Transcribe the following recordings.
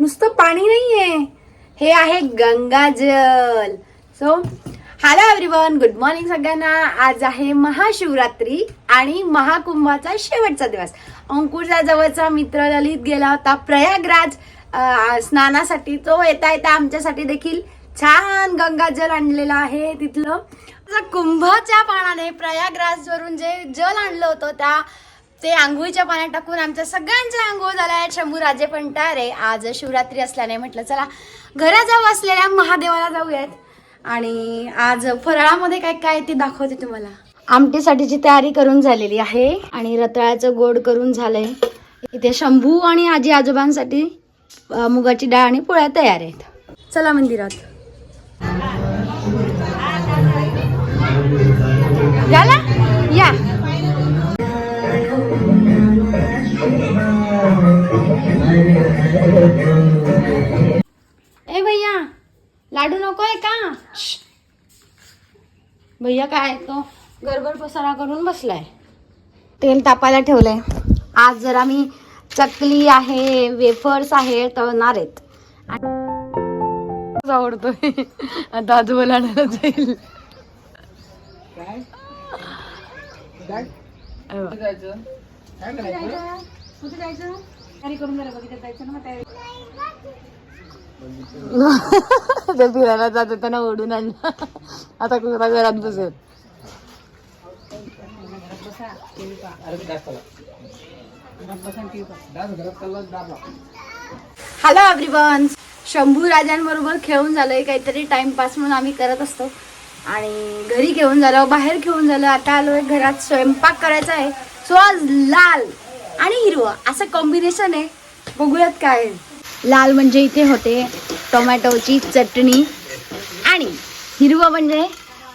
नुसतं पाणी नाहीये. हे आहे गंगाजल. So hello everyone good morning सगळ्यांना. आज आहे महाशिवरात्री आणि महाकुंभाचा शेवटचा दिवस. अंकुरचा जवळचा मित्र ललित गेला होता प्रयागराज. स्नानासाठी तो येता येता आमच्यासाठी देखील छान गंगाजल आणलेलं आहे तिथलं. आता कुंभच्या पाण्याने प्रयागराजवरून जे जल आणलं होतं त्या ते आंघोळीच्या पाण्यात टाकून आमच्या सगळ्यांच्या आंघोळ झाला आहेत शंभू राजे तयार आज शिवरात्री असल्याने म्हटलं चला घरा जाऊ असलेल्या महादेवाला जाऊयात. आणि आज फराळामध्ये काय काय ते दाखवते तुम्हाला. आमटीसाठीची तयारी करून झालेली आहे आणि रताळ्याचं गोड करून झालंय. इथे शंभू आणि आजी आजोबांसाठी मुगाची डाळ आणि पोळ्या तयार आहेत. चला मंदिरात. झाला या. ए भैया लाडू नकोय का? श्श. भैया काय तो गडबड पसारा करून बसलाय. तेल तापायला ठेवलंय. आज जर आम्ही चकली आहे वेफर्स आहे तळणार आहेत. आवडतोय. आता आजोबाला आणायला जाईल. ते फिरायला जात होता ना ओढून आणलं. आता कुत्रा घरात बसेल? हॅलो एव्हरीवन शंभू राजांबरोबर खेळून झालंय काहीतरी टाइमपास म्हणून आम्ही करत असतो. आणि घरी घेऊन झालं बाहेर घेऊन झालं. आता आलोय घरात स्वयंपाक करायचा आहे. सो आज लाल आणि हिरवं. असं कॉम्बिनेशन आहे. बघूयात काय लाल म्हणजे इथे होते टोमॅटोची चटणी आणि हिरवं म्हणजे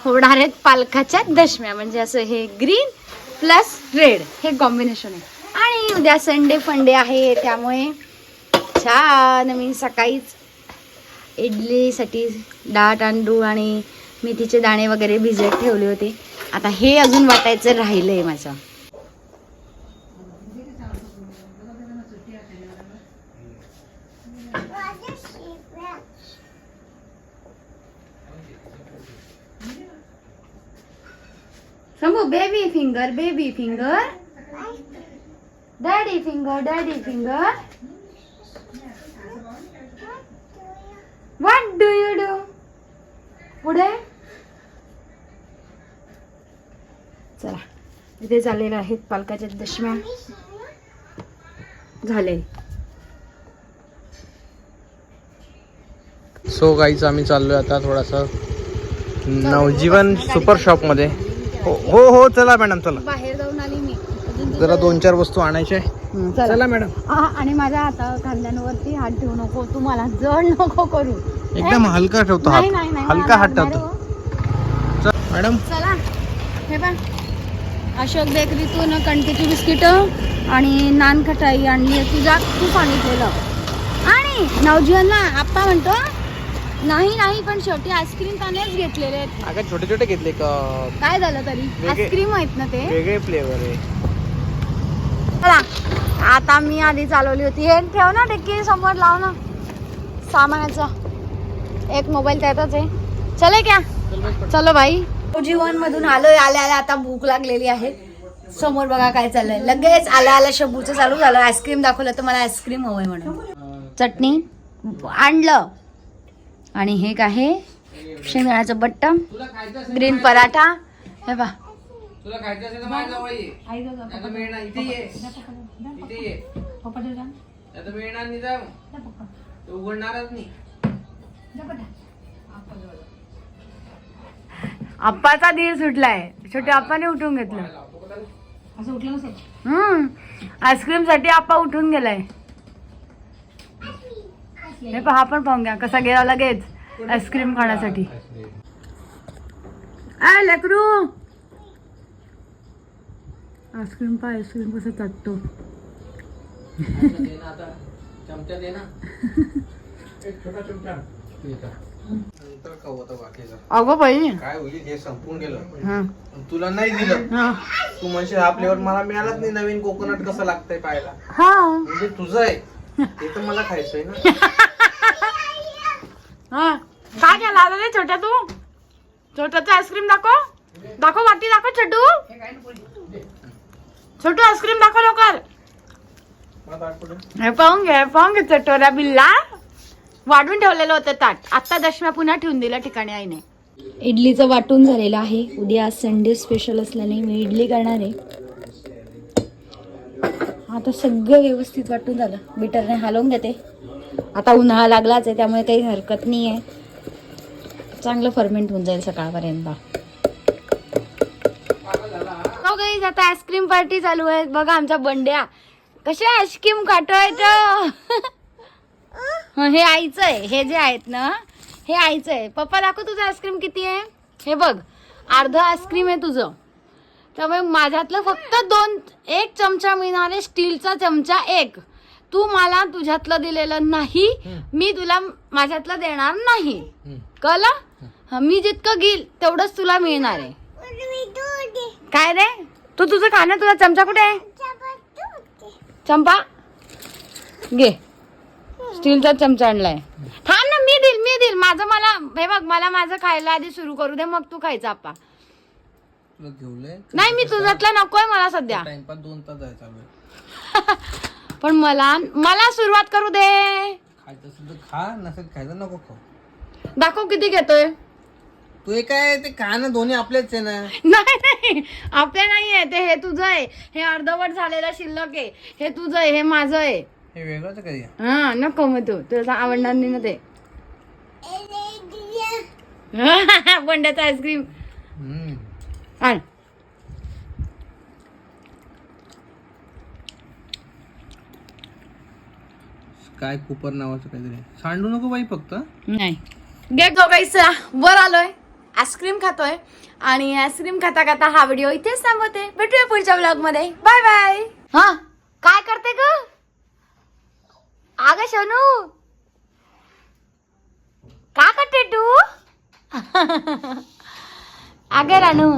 होणार आहेत पालकाच्या दशम्या. म्हणजे असं हे ग्रीन प्लस रेड हे कॉम्बिनेशन आहे. आणि उद्या संडे फंडे आहे त्यामुळे छान मी सकाळीच इडलीसाठी डाळ तांदूळ आणि मेथीचे दाणे वगैरे भिजत ठेवले होते. आता हे अजून वाटायचं राहिलं आहे माझं. समू baby finger baby finger daddy finger daddy finger What do you do? पुढे. चला इथे झालेल्या आहेत पालकाच्या दशम्या. झाले. सो गाईच आम्ही चाललोय आता थोडासा नवजीवन सुपर शॉपमध्ये. हो हो हो चला मॅडम चला. बाहेर जाऊन आली मी. अजून जरा दोन चार वस्तू आणायच्या आहे. हं, चला. चला मॅडम. हा, आणि माझ्या हाता खांद्यांवरती हात ठेवू नको. तू मला जड नको करू. एकदम हलका ठेवतो नाही, हात नाही, हलका मला हात लागणार ठेवतो. हो. चल, मॅडम. चला. हे बघ अशोक बेकरीतून कणकेची बिस्किट आणि नान खटाई आणली तुझा तू सांगितलेलं. आणि नवजीवनला आप्पा म्हणतो नाही नाही पण शेवटी आईस्क्रीम त्यानेच घेतलेले आहेत. अगं छोटे छोटे घेतले का? काय झालं तरी? वेगळे- आईस्क्रीम आहेत ना ते? वेगळे फ्लेवर आहे. चला आता मी आधी चालवली होती. हे ठेव ना डिक्की समोर लाव ना. सामानाचा. एक मोबाईल त्यातच आहे. चले क्या? चलो भाई जीवन मधून आलोय आल्या आल्या आता भूक लागलेली आहे. समोर बघा काय चाललंय. लगेच आल्या आल्या शबूचं चालू झालं. आईस्क्रीम दाखवलं तर मला आईस्क्रीम हवंय म्हणून. चटणी आणलं. आणि हे काय आहे शेंगदाण्याचं बट्ट ग्रीन पराठा. हे पा तुला खायचं असेल तर माझ्या जवळ ये नाहीतर मिळणार इथे ये. इथे ये. नाहीतर मिळणार नाही जाऊ. तो उघडणारच नाही. आप्पाचा धीर सुटलाय. छोटे आप्पाने उठून घेतलं. हम्म. आईस्क्रीमसाठी आप्पा उठून गेलाय. हे पहा आपण पाहून घ्या कसा गेला लगेच आईस्क्रीम खाण्यासाठी. आय लेकरू! आईस्क्रीम पा आईस्क्रीम कसं चटतो अगो बाई. काय होईल हे संपून गेलं. हा. तुला नाही दिलं. तू म्हणशील हा फ्लेवर मला मिळालाच नाही नवीन कोकोनट कसं लागतंय पाहायला. हा. म्हणजे तुझं आहे. ते तर मला खायचंय ना. हा. काय केलं आता रे छोट्या तू? छोट्याचं आईस्क्रीम दाखव. दाखव वाटी दाखव छोटू. छोटू आईस्क्रीम दाखव लवकर. हे पाहून घे पाहून घे चटोऱ्या बिल्ला. वाढून ठेवलेलं होतं ताट. आत्ता दशम्या पुन्हा ठेवून दिलं ठिकाणी आईने. इडलीचं वाटून झालेलं आहे. उद्या संडे स्पेशल असल्याने मी इडली करणार आहे. आता सगळं व्यवस्थित वाटून झालं. बीटरने हलवून घेते. आता उन्हाळा लागलाच आहे त्यामुळे काही हरकत नाही आहे चांगलं फर्मेंट होऊन जाईल सकाळपर्यंत. हो गाईज आता आईस्क्रीम पार्टी चालू आहे बघा आमच्या बंड्या. कशा आईस्क्रीम काटवायचं हं, हे आईचं आहे. हे जे आहेत ना हे आईचं आहे. पप्पा दाखव तुझं आईस्क्रीम किती आहे? हे बघ. अर्ध आईस्क्रीम आहे तुझं. त्यामुळे माझ्यातलं फक्त दोन एक चमचा मिळणार आहे स्टीलचा चमचा एक. तू मला तुझ्यातलं दिलेलं नाही मी तुला माझ्यातलं देणार नाही. कळलं? मी जितकं घेईल तेवढंच तुला मिळणार आहे. काय रे? तू तुझं खाणं तुझा चमचा कुठे आहे? चंपा घे. स्टीलचा चमचा आणलाय. थांब ना मी देईल मी देईल. माझं मला हे बघ मला माझं खायला आधी सुरू करू दे मग तू खायचं आपा तुला घेऊलंय नाही मी तुझ्यातला नकोय मला सध्या. टाइमपास दोन तास आहे चालू आहे. पण मला मला सुरुवात करू दे. खायचं असेल तर खा नसेल खायचं नको खाऊ. दाखव किती घेतोय. तू हे काय ते खा ना दोन्ही आपलेच आहे ना. नाही नाही आपल्या नाही आहे ते हे तुझं आहे. हे अर्धवट झालेलं शिल्लक आहे. हे तुझं आहे हे माझं आहे. हे वेगळंच कधी. हा नको मग तू. तुला आवडणार नाही ना ते बंड्याचं आईस्क्रीम हम्म. आण. काय कुपर नावाचं काहीतरी सांडू नको बाई फक्त. नाही. गेट दोघायचा वर आलोय. आईस्क्रीम खातोय. आणि आईस्क्रीम खाता खाता हा व्हिडिओ इथेच थांबवते. भेटूया पुढच्या ब्लॉगमध्ये बाय बाय हा. काय करते ग? अग शनू. का करते तू? अगे रानू.